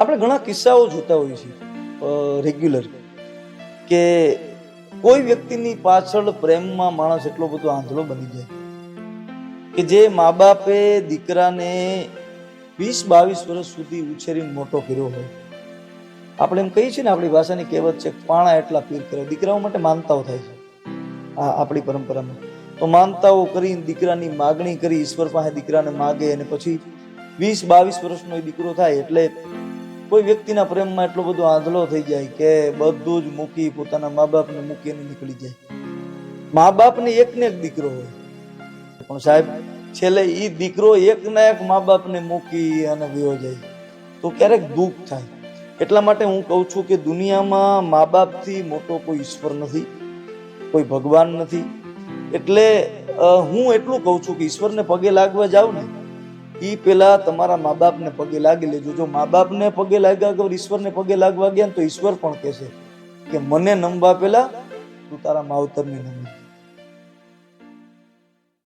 આપણે ઘણા કિસ્સાઓ જોતા હોઈએ છીએ રેગ્યુલર કે કોઈ વ્યક્તિની પાછળ પ્રેમમાં માણસ એટલો બધો આંધળો બની જાય કે જે મા બાપે દીકરાને વીસ બાવીસ વર્ષ સુધી ઉછેરીને મોટો કર્યો હોય. આપણે એમ કહીએ છીએ ને, આપણી ભાષાની કહેવત છે, પાણા એટલા પીર કરે. દીકરાઓ માટે માનતાઓ થાય છે, આ આપણી પરંપરામાં. તો માનતાઓ કરીને દીકરાની માગણી કરી, ઈશ્વર પાસે દીકરાને માગે અને પછી વીસ બાવીસ વર્ષનો એ દીકરો થાય એટલે કોઈ વ્યક્તિના પ્રેમમાં એટલો બધો આંધળો થઈ જાય કે બધું જ મૂકી પોતાના મા બાપને મૂકીને નીકળી જાય. મા બાપને એકને એક દીકરો હોય. પણ સાહેબ, છેલ્લે એ દીકરો એકને એક મા બાપને મૂકી અને વયો જાય. તો ક્યારેક દુઃખ થાય. એટલા માટે હું કહું છું કે દુનિયામાં મા બાપથી મોટો કોઈ ઈશ્વર નથી, કોઈ ભગવાન નથી. એટલે હું એટલું કહું છું કે ઈશ્વરને પગે લાગવા જાઉં ને એ પેલા તમારા મા બાપને પગે લાગી લેજો. જો મા બાપને પગે લાગ્યા વગર, ઈશ્વરને પગે લાગવા ગયા તો ઈશ્વર પણ કહેશે? કે મને નમવા પેલા તું તારા માવતરને નમી